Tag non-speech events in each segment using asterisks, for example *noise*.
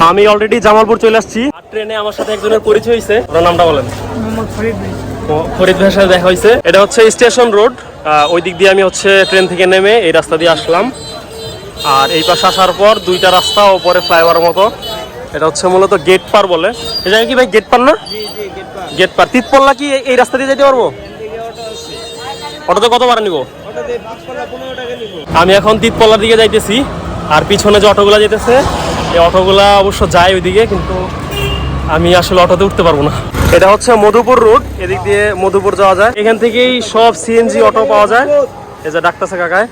আমি অলরেডি জামালপুর চলে আসছি। ট্রেনে আমার সাথে একজনের পরিচয় হয়েছে ওনার নামটা বলেন। ফরিদ ভাই। ভাইয়ের সাথে দেখা হয়েছে এটা হচ্ছে স্টেশন রোড। ওই দিক দিয়ে আমি হচ্ছে ট্রেন থেকে নেমে এই রাস্তা দিয়ে আসলাম। আর এই পাশে আসার পর দুইটা রাস্তা ওপরে ফ্লাইওভার মতো। এটা হচ্ছে মূলত গেট পার বলে। এটা কি ভাই গেট পার না? গেট পার। তিতপল্লা কি এই- এই রাস্তা দিয়ে যেতে পারব? অটোতে কত ভাড়া নিব। আমি এখন তিতপল্লার দিকে যাইতেছি। আর পিছনে যে অটোগুলা যেতেছে এই অটোগুলা অবশ্য যায় ওইদিকে কিন্তু আমি আসলে অটোতে উঠতে পারব না। এটা হচ্ছে মধুপুর রোড এদিক দিয়ে মধুপুর যাওয়া যায়। এখান থেকেই সব সিএনজি অটো পাওয়া যায়। এই যে ডাক্তার কাকায়।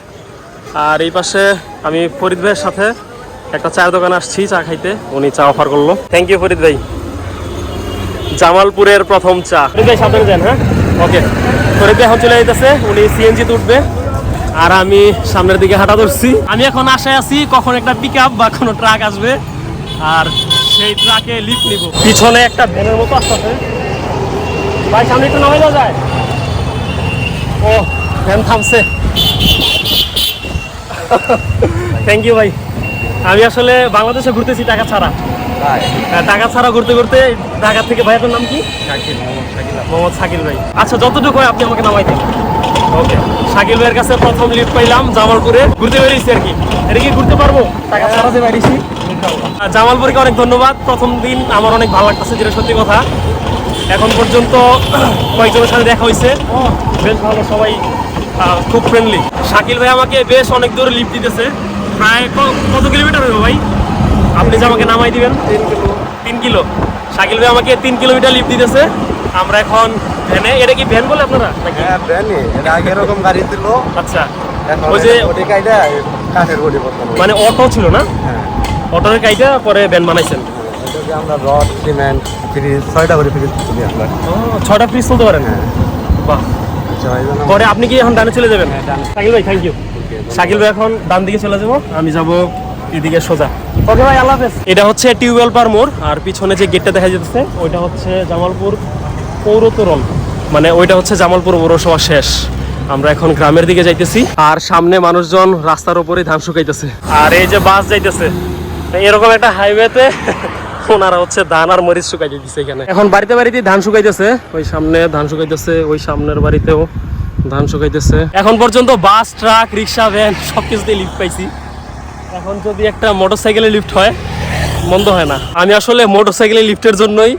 আর এই পাশে আমি ফরিদ ভাইয়ের সাথে একটা চায়ের দোকানে আসছি চা খাইতে। উনি চা অফার করল। থ্যাংক ইউ ফরিদ ভাই। জামালপুরের প্রথম চা। ফরিদ ভাই সাবধানে যান হ্যাঁ? ওকে ফরিদ ভাই এখন চলে যেতেছে উনি সিএনজি উঠবে। আর আমি সামনের দিকে হাঁটা ধরছি। আমি এখন আশায় আছি কখন একটা পিক বা কোনো ট্রাক আসবে। আর সেই ট্রাকে লিফট নিব। পিছনে একটা ভ্যানের মতো আসতেছে ভাই সামনে একটু নামে যাওয়া যায়? ও ভ্যান থামছে। থ্যাংক ইউ ভাই। আমি আসলে বাংলাদেশে ঘুরতেছি টাকা ছাড়া। হ্যাঁ, টাকা ছাড়া ঘুরতে ঘুরতে ঢাকা থেকে ভাইয়ের নাম কি? মোহাম্মদ শাকিল ভাই। আচ্ছা যতটুকু হয় আপনি আমাকে নামাই দেন। শাকিল ভাইয়ের কাছে প্রথম লিফট পাইলাম জামালপুরে ঘুরতে বেরিয়েছি আর কি। এটা কি ঘুরতে পারব? টাকা জামালপুরকে অনেক ধন্যবাদ। প্রথম দিন আমার অনেক ভালো লাগতেছে, যেটা সত্যি কথা। এখন পর্যন্ত *clears throat* কয়েকজনের সাথে দেখা হয়েছে। বেশ ভালো, সবাই খুব ফ্রেন্ডলি শাকিল ভাই আমাকে বেশ অনেক দূরে লিফট দিতেছে। প্রায় কত কিলোমিটার হবে ভাই? আপনি যে আমাকে নামাই দিবেন। তিন কিলো। শাকিল ভাই আমাকে তিন কিলোমিটার লিফট দিতেছে। আমরা এখন ভ্যানে? এটা কি ভ্যান বলে আপনারা? নাকি? হ্যাঁ ব্র্যান্ডে এটা আগে এরকম গাড়ি ছিল। আচ্ছা। ওই যে ওটি কাইটা কাঠের বডি বর্তমানে। মানে অটো ছিল না? হ্যাঁ। অটোর কাইটা পরে ভ্যান বানাইছেন? আমরা রড সিমেন্ট ফ্রিজ ছয়টা করে ফ্রিজ তুলি আমরা। ও ছটা পিস তুলতে পারেন? হ্যাঁ। বাহ। পরে আপনি কি এখন ডানে চলে যাবেন? শাকিল ভাই থ্যাংক ইউ শাকিল ভাই এখন ডান দিকে চলে যাব। আমি যাব এদিকে সোজা। ওকে ভাই আল্লাহ হাফেজ। এটা হচ্ছে টিউবওয়েল পার মোড় আর পিছনে যে গেটটা দেখা যাচ্ছে ওইটা হচ্ছে জামালপুর পৌর তোরণ। মানে ওইটা হচ্ছে জামালপুর পৌরসভা শেষ। আমরা এখন গ্রামের দিকে যাইতেছি। আর সামনে মানুষজন রাস্তার উপরে ধান শুকাইতেছে। আর এই যে বাস যাইতেছে, এরকম একটা হাইওয়েতে *laughs* ওনারা হচ্ছে ধান আর মরিচ শুকাই দিতেছে এখানে। এখন বাড়িতে বাড়িতে ধান শুকাইতেছে। ওই সামনে ধান শুকাইতেছে, ওই সামনের বাড়িতেও ধান শুকাইতেছে। এখন পর্যন্ত বাস ট্রাক রিক্সা ভ্যান সবকিছুতে লিফট পাইছি। এখন যদি একটা মোটরসাইকেলে লিফট হয়, মন্দ হয় না। আমি আসলে মোটরসাইকেলে লিফটের জন্যই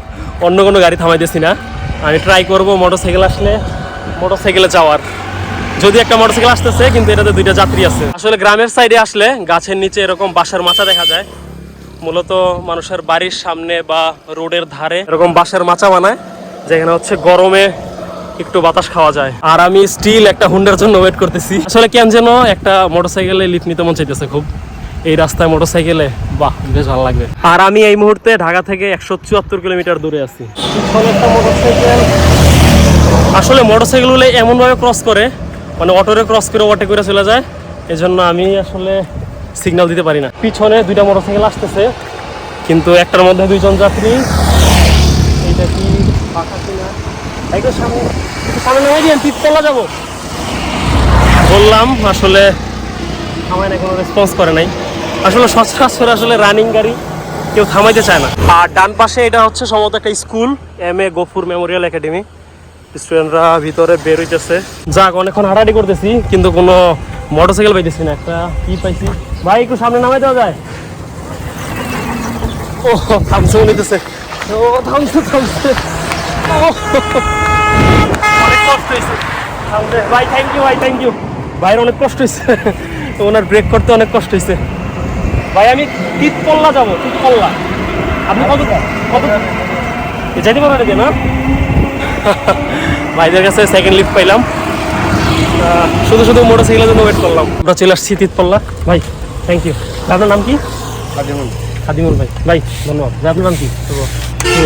অন্য কোনো গাড়ি থামাইতেছি না। আমি ট্রাই করব মোটরসাইকেল আসলে। মোটরসাইকেলে যাওয়ার। যদি একটা মোটরসাইকেল আসতেছে, কিন্তু এটাতে দুইটা যাত্রী আছে। আসলে গ্রামের সাইডে আসলে গাছের নিচে এরকম বাঁশের মাচা দেখা যায়। মূলত মানুষের বাড়ির সামনে বা রোডের ধারে এরকম বাসার মাচা বানায়, যেখানে হচ্ছে গরমে একটু বাতাস খাওয়া যায়। আর আমি স্টিল একটা হুন্ডার জন্য ওয়েট করতেছি। আসলে কেন যেন একটা মোটরসাইকেলে লিফট নিতে মন চাইতেছে খুব। এই রাস্তায় মোটরসাইকেলে, বাহ, বেশ ভালো লাগবে। আর আমি এই মুহূর্তে ঢাকা থেকে একশো চুয়াত্তর কিলোমিটার দূরে আছি। আসলে মোটরসাইকেলগুলো এমনভাবে ক্রস করে মানে অটোরে ক্রস করে, ওভারটেক করে চলে যায়, এজন্য আমি আসলে সিগন্যাল দিতে পারি না। পিছনে দুইটা মোটরসাইকেল আসতেছে, কিন্তু একটার মধ্যে দুইজন যাত্রী। এইটা কি সামনে যাব। বললাম, আসলে না কোনো রেসপন্স করে নাই। আসলে সচরাচর আসলে রানিং গাড়ি, কেউ থামাইতে চায় না। আর ডান পাশে এটা হচ্ছে সম্ভবত একটা school M A Gafur memorial academy. স্টুডেন্টরা ভিতরে বের হইতেছে। যাক, অনেকক্ষণ হাঁটাহাঁটি করতেছি, কিন্তু কোনো মোটরসাইকেল পাইতেছি না। একটা কি পাইছি? ভাই, একটু সামনে নামাই দেওয়া যায়? ও থামছে নিতেছে। ও থামছে থামছে ভাই থ্যাংক ইউ ভাই থ্যাংক ইউ ভাইয়ের অনেক কষ্ট হয়েছে ওনার ব্রেক করতে অনেক কষ্ট হয়েছে ভাই আমি তিতপল্লা যাব তিতপল্লা। আপনি কত কত এ যেতে পারবেন নাকি না? *laughs* ভাইদের কাছে সেকেন্ড লিফট পাইলাম। শুধু শুধু মোটরসাইকেলের জন্য ওয়েট করলাম। আমরা চলে আসছি তিতপল্লা। ভাই থ্যাংক ইউ আপনার নাম কি? খাদিমুল। ভাই। ভাই ধন্যবাদ। আপনার নাম কি?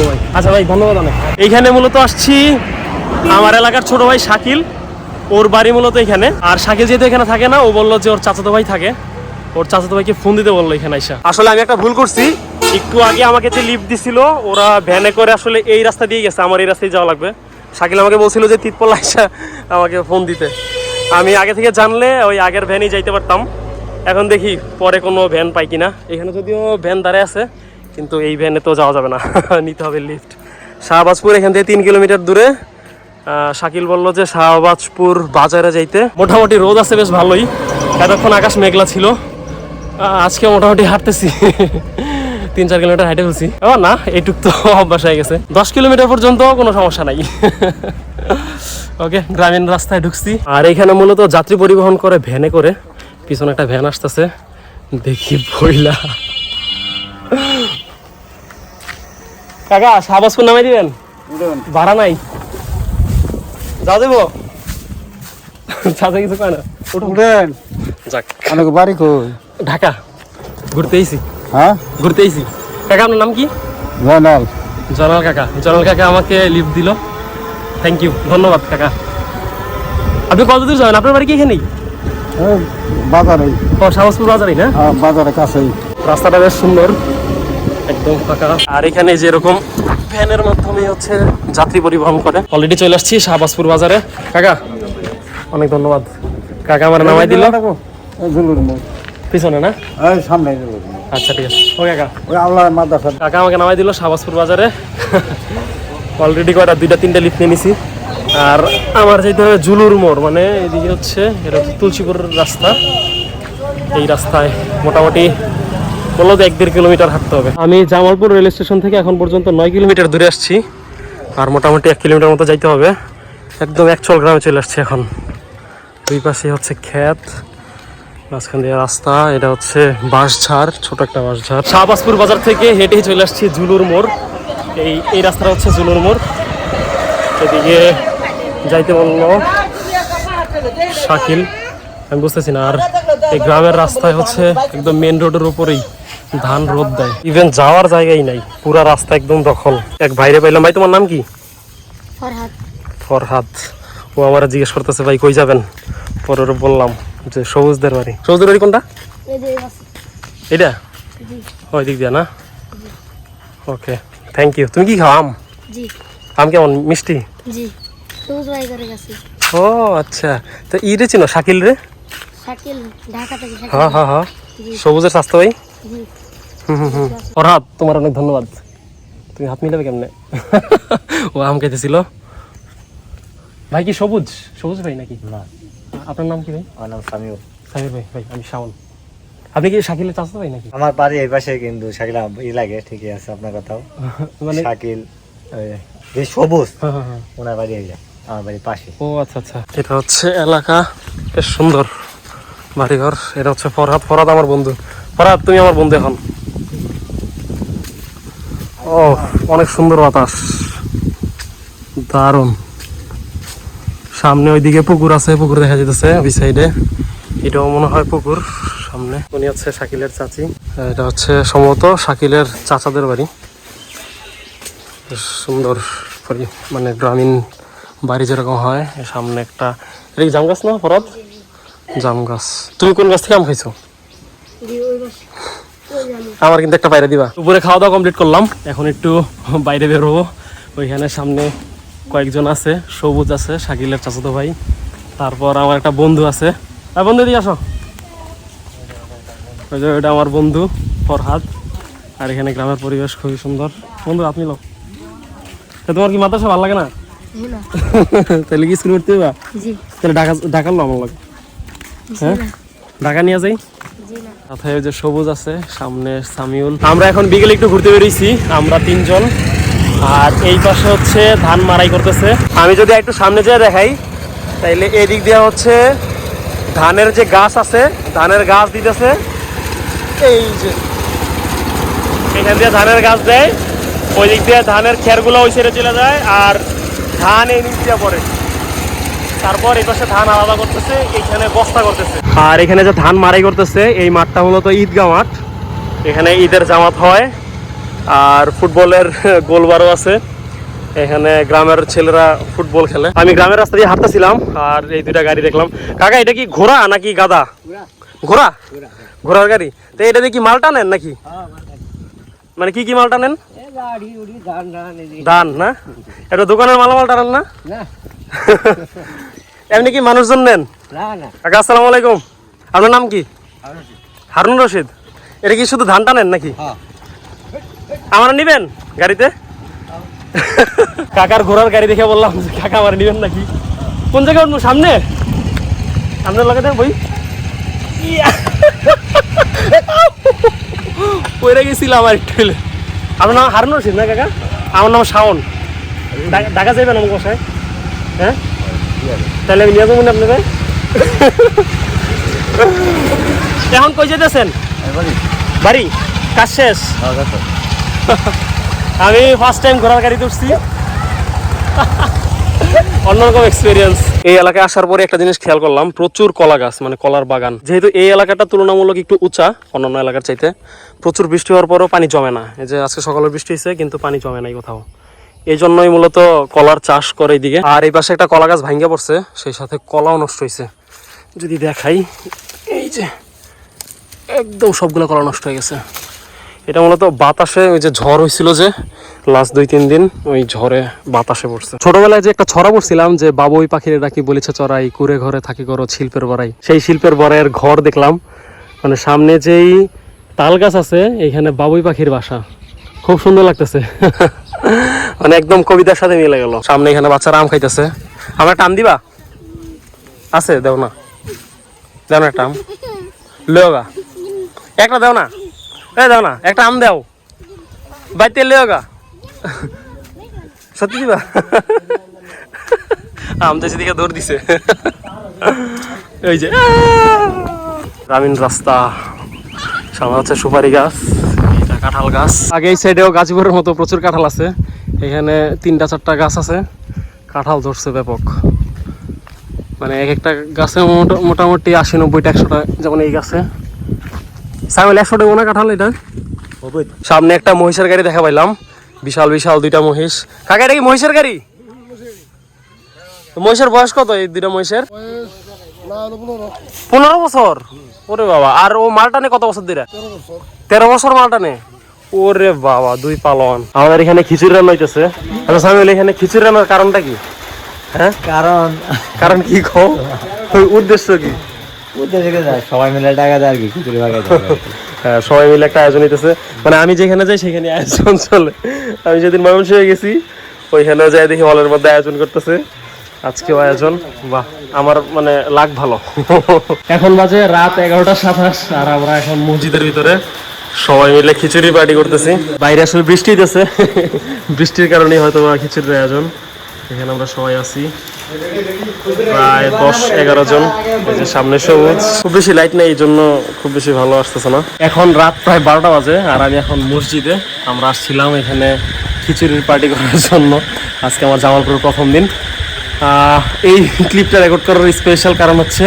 ভাই। আচ্ছা ভাই ধন্যবাদ অনেক। এইখানে মূলত আসছি আমার এলাকার ছোট ভাই শাকিল। ওর বাড়ি মূলত এখানে। আর শাকিল যেহেতু এখানে থাকে না ও বলল যে ওর চাচাতো ভাই থাকে। ওর চাচাতো ভাইকে ফোন দিতে বলল এখানে আইসা। আসলে আমি একটা ভুল করছি। একটু আগে আমাকে যে লিফট দিছিল ওরা ভ্যানে করে আসলে এই রাস্তা দিয়ে গেছে আমার এই রাস্তায় যাওয়া লাগবে। শাকিল আমাকে বলছিল যে তিতপল্লা আইসা আমাকে ফোন দিতে। আমি আগে থেকে জানলে ওই আগের ভ্যানই যাইতে পারতাম। এখন দেখি পরে কোনো ভ্যান পাই কিনা। এখানে যদিও ভ্যান দাঁড়ায় আছে কিন্তু এই ভ্যানে তো যাওয়া যাবে না। *laughs* নিতে হবে লিফট শাহবাজপুর এখান থেকে তিন কিলোমিটার দূরে। শাকিল বলল যে শাহবাজপুর বাজারে যাইতে। মোটামুটি রোদ আছে বেশ ভালোই। এতক্ষণ আকাশ মেঘলা ছিল। আজকে মোটামুটি হাঁটতেছি। তিন চার কিলোমিটার হাঁটে ফেলছি। ও না এইটুক তো অভ্যাস হয়ে গেছে। দশ কিলোমিটার পর্যন্ত কোনো সমস্যা নাই। ওকে গ্রামীণ রাস্তায় ঢুকছি। আর এখানে মূলত যাত্রী পরিবহন করে ভ্যানে করে। পিছনে একটা ভ্যান আসতেছে। দেখি বইলা। কাকা শাহবাজপুর নামাই দিবেন? ভাড়া নাই। যাও দেবো। চাচা কিছু কয় না। উঠেন। যাক। অনেক বাড়ি কই? ঢাকা ঘুরতে আইছি। হ্যাঁ? ঘুরতে আইছি। কাকা আপনার নাম কি? জয়নাল। জনাল কাকা। জনাল কাকা আমাকে লিফট দিল। থ্যাংক ইউ ধন্যবাদ কাকা। আপনি কত দূর যাবেন? আপনার বাড়ি কি এখানেই? বাজারে ও শাহবাজপুর বাজারেই না? আহ, বাজারে কাছেই। রাস্তাটা বেশ সুন্দর। একদম ফাঁকা। আর এখানে যেরকম ভ্যানের মাধ্যমে হচ্ছে যাত্রী পরিবহন করে। অলরেডি চলে আসছি শাহবাজপুর বাজারে। কাকা অনেক ধন্যবাদ। কাকা আমার নামাই দিল। পিছনে না? সামনে আচ্ছা ঠিক আছে। ও কাকা। ওই আল্লাহ মাদ্রাসা। কাকা আমাকে নামাই দিল শাহবাজপুর বাজারে। অলরেডি কয়টা? দুইটা তিনটা লিফট নিয়ে নিছি। আর আমার যেতে হবে জুলুর মোড় মানে এদিকে হচ্ছে এটা হচ্ছে তুলসীপুর রাস্তা। এই রাস্তায় মোটামুটি বলল যে এক দেড় কিলোমিটার হাঁটতে হবে। আমি জামালপুর রেল স্টেশন থেকে এখন পর্যন্ত নয় কিলোমিটার দূরে আসছি। আর মোটামুটি এক কিলোমিটার মতো যাইতে হবে। একদম একচল গ্রামে চলে আসছি এখন। দুই পাশে হচ্ছে ক্ষেত মাঝখান দিয়ে রাস্তা এটা হচ্ছে বাঁশঝাড় ছোট একটা বাঁশঝাড়। শাহবাজপুর বাজার থেকে হেঁটে চলে আসছি জুলুর মোড়। এই এই রাস্তাটা হচ্ছে জুলুর মোড়। এদিকে যাইতে বলল শাকিল। আমি বুঝতেছি না আর এই গ্রামের রাস্তায় হচ্ছে একদম মেন রোডের উপরেই ধান রোদ দেয়। ইভেন যাওয়ার জায়গাই নাই পুরা রাস্তা একদম দখল। এক ভাইরে পাইলাম ভাই তোমার নাম কি? ফরহাদ। ফরহাদ। ও আমার জিজ্ঞেস করতেছে ভাই কই যাবেন? পরে ওরে বললাম যে সবুজদের বাড়ি। সবুজদের বাড়ি কোনটা? এটা ওই দিক দিয়ে না? ওকে থ্যাংক ইউ তুমি কি খাও আম? আম কেমন? মিষ্টি? ভাই ও আচ্ছা। তো ই রে চিনো শাকিল রে? হ্যাঁ হ্যাঁ হ্যাঁ। সবুজের স্বাস্থ্য ভাই জি। হুম হুম হুম। ফরহাদ তোমার অনেক ধন্যবাদ। তুমি হাত মিলাবে কেমনে? ও আম খাইতেছিল। ভাই কি সবুজ? সবুজ ভাই নাকি? না। আপনার নাম কি ভাই? আমার নাম সামিউল। সাহির ভাই ভাই আমি শাওন। আপনি কি শাকিলের চাষা ভাই নাকি? আমার বাড়ি এই পাশে কিন্তু শাকিল ই লাগে ঠিকই আছে আপনার কথাও। *laughs* মানে শাকিল যে সবুজ হ্যাঁ হ্যাঁ হ্যাঁ। ওনার বাড়ি এই আমার বাড়ির পাশে। ও আচ্ছা আচ্ছা। এটা হচ্ছে এলাকা বেশ সুন্দর বাড়িঘর। এটা হচ্ছে ফরহাদ। ফরহাদ আমার বন্ধু। ফরহাদ তুমি আমার বন্ধু এখন। ও অনেক সুন্দর বাতাস। দারুণ। সামনে ওইদিকে পুকুর আছে, পুকুর দেখা যেতেছে ওই সাইডে এটাও মনে হয় পুকুর, সামনে। উনি হচ্ছে শাকিলের চাচি। এটা হচ্ছে সম্ভবত শাকিলের চাচাদের বাড়ি। সুন্দর মানে গ্রামীণ বাড়ি যেরকম হয় সামনে একটা এটা কি জাম গাছ না, ফরাদ? জাম গাছ। তুমি কোন গাছ থেকে আম খাইছো? আমার কিন্তু একটা বাইরে দিবা। উপরে খাওয়া দাওয়া কমপ্লিট করলাম, এখন একটু বাইরে বেরোবো ওইখানে সামনে কয়েকজন আছে সবুজ আছে শাকিলের চাচাতো ভাই। তারপর আমার একটা বন্ধু আছে। আর বন্ধু দিয়ে আসো। ওই যে ওইটা আমার বন্ধু ফরহাদ। আর এখানে গ্রামের পরিবেশ খুবই সুন্দর। বন্ধু আপনি লোক। তোমার কি মাদ্রাসা ভালো লাগে না? *laughs* তাহলে কি স্কুল করতে হবে তাহলে ঢাকা ঢাকার আমার লাগে। হ্যাঁ? ঢাকা নিয়ে যাই? সাথে যে সবুজ আছে সামনে সামিউল। আমরা এখন বিকেলে একটু ঘুরতে বেরিয়েছি আমরা তিনজন। আর এই পাশে হচ্ছে ধান মারাই করতেছে। আমি যদি একটু সামনে যেয়ে দেখাই, তাইলে এদিক দিয়ে হচ্ছে ধানের যে গাছ আছে, ধানের গাছ দিতেছে। এই যে, এখান দিয়ে ধানের গাছ দেয় ওই দিক দিয়ে ধানের খেরগুলো ওই সাইডে চলে যায় আর ধান এই নিচ দিয়ে পড়ে। তারপর এই পাশে ধান আলাদা করতেছে, এইখানে বস্তা করতেছে। আর এখানে যে ধান মারাই করতেছে, এই মাঠটা মূলত ঈদগাহ মাঠ। এখানে ঈদের জামাত হয়। আর ফুটবলের গোলবারও আছে। এখানে গ্রামের ছেলেরা ফুটবল খেলে। আমি গ্রামের রাস্তা দিয়ে হাঁটতেছিলাম আর এই দুইটা গাড়ি দেখলাম। কাকা, এটা কি ঘোড়া নাকি গাদা ঘোড়া? ঘোড়ার গাড়ি? তো এটা দিয়ে কি মাল টানেন নাকি? মানে কি কি মালটা টানেন? ধান না? এটা দোকানের মালামাল টানেন না? এমনি কি মানুষজন নেন? কাকা, আসসালামু আলাইকুম। আপনার নাম কি? হারুন রশিদ। এটা কি শুধু ধান টানেন নাকি? আমার নিবেন গাড়িতে? কাকার ঘোড়ার গাড়ি দেখে বললাম যে, কাকা আমার নিবেন নাকি? কোন জায়গায় উঠবো? সামনে? আপনার লাগাতে বই। পড়ে গেছিলাম আর একটু। আপনার নাম হারুন রশিদ না কাকা? আমার নাম শাওন। ঢাকা যাবেন আমার বসায়? হ্যাঁ? তাহলে আমি নিয়ে যাব না আপনাকে। এখন কই যেতেছেন? বাড়ি। কাজ শেষ। আমি ফার্স্ট টাইম ঘোড়ার গাড়িতে উঠছি অন্যরকম এক্সপিরিয়েন্স এই এলাকায় আসার পরে একটা জিনিস খেয়াল করলাম, প্রচুর কলা গাছ মানে কলার বাগান। যেহেতু এই এলাকাটা তুলনামূলক একটু উঁচা, অন্যান্য এলাকার চাইতে। প্রচুর বৃষ্টি হওয়ার পরও পানি জমে না। এই যে আজকে সকালে বৃষ্টি হয়েছে, কিন্তু পানি জমে নাই কোথাও। এই জন্যই মূলত কলার চাষ করে এইদিকে আর এই পাশে একটা কলা গাছ ভাঙ্গা পড়ছে, সেই সাথে কলাও নষ্ট হয়েছে। যদি দেখাই, এই যে, একদম সবগুলো কলা নষ্ট হয়ে গেছে। এটা মূলত বাতাসে ওই যে ঝড় হয়েছিল যে লাস্ট দুই, তিন দিন ওই ঝড়ে বাতাসে পড়ছে। ছোটবেলায় যে একটা ছড়া পড়ছিলাম যে, বাবুই পাখির ডাকি, বলেছে চড়াই, কুড়ে ঘরে থাকি করো শিল্পের বড়াই। সেই শিল্পের বড়াইয়ের ঘর দেখলাম। মানে সামনে যেই তাল গাছ আছে, এইখানে বাবুই পাখির বাসা। খুব সুন্দর লাগতেছে। *laughs* মানে একদম কবিতার সাথে মিলে গেল। সামনে এখানে বাচ্চারা আম খাইতেছে। আমার টান দিবা? আছে, দেও না। দেও না আম। লেও একটা দাও না? এই দাও না, একটা আম দাও। বাইতে লেও গা। সত্যি দিবা? আম তো সেদিকে দৌড় দিছে। ওই যে গ্রামীণ রাস্তা। সামনে হচ্ছে সুপারি গাছ কাঁঠাল গাছ। আগে এই সাইডেও গাছগুলোর মতো প্রচুর কাঁঠাল আছে। এখানে তিনটা চারটা গাছ আছে। কাঁঠাল ধরছে ব্যাপক। মানে এক একটা গাছে মোটা- মোটামুটি আশি নব্বইটা, একশোটা যেমন এই গাছে। একশো টাকা না কাঁঠাল এটা। সামনে একটা মহিষের গাড়ি দেখা পাইলাম। বিশাল বিশাল দুইটা মহিষ। কাকা এটা কি মহিষের গাড়ি? মহিষের বয়স কত এই দুইটা মহিষের? পনেরো বছর। ওরে বাবা আর ও মালটানে কত বছর দিরা তেরো বছর মালটানে। ওরে বাবা দুই পালন। আমাদের এখানে খিচুড়ি রান্না হইতেছে। আচ্ছা সামিল এখানে খিচুড়ি রান্নার কারণটা কি? হ্যাঁ? কারণ। কারণ কি খো ওই উদ্দেশ্য কি? উদ্দেশ্যে যায় সবাই মিলে টাকা দেয় আর কি খিচুড়ি ভাগাই হ্যাঁ সবাই মিলে একটা আয়োজন হইতেছে। মানে আমি যেখানে যাই সেখানে আয়োজন চলে। আমি যেদিন মানুষ হয়ে গেছি ওইখানে যাই দেখি হলের মধ্যে আয়োজন করতেছে। আজকেও আয়োজন। বাহ আমার মানে লাগ ভালো। এখন বাজে রাত এগারোটা সাতাশ আর আমরা এখন মসজিদের ভিতরে। সবাই মিলে খিচুড়ি পার্টি করতেছি। বাইরে আসলে বৃষ্টি দিতেছে বৃষ্টির কারণে হয়তো বা খিচুড়ির আয়োজন। এখানে আমরা সবাই আছি। প্রায় দশ, এগারো জন। এই যে সামনে সবুজ। খুব বেশি লাইট নেই, এই জন্য খুব বেশি ভালো আসতেছে না। এখন রাত প্রায় বারোটা বাজে, আর আমি এখন মসজিদে। আমরা আসছিলাম এখানে খিচুড়ির পার্টি করার জন্য। আজকে আমার জামালপুরের প্রথম দিন। এই ক্লিপটা রেকর্ড করার স্পেশাল কারণ হচ্ছে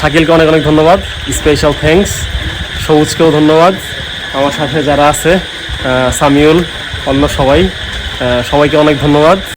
শাকিলকে অনেক অনেক ধন্যবাদ। স্পেশাল থ্যাঙ্কস সবুজকেও ধন্যবাদ। আমার সাথে যারা আছে সামিউল, অন্য সবাই সবাইকে অনেক ধন্যবাদ।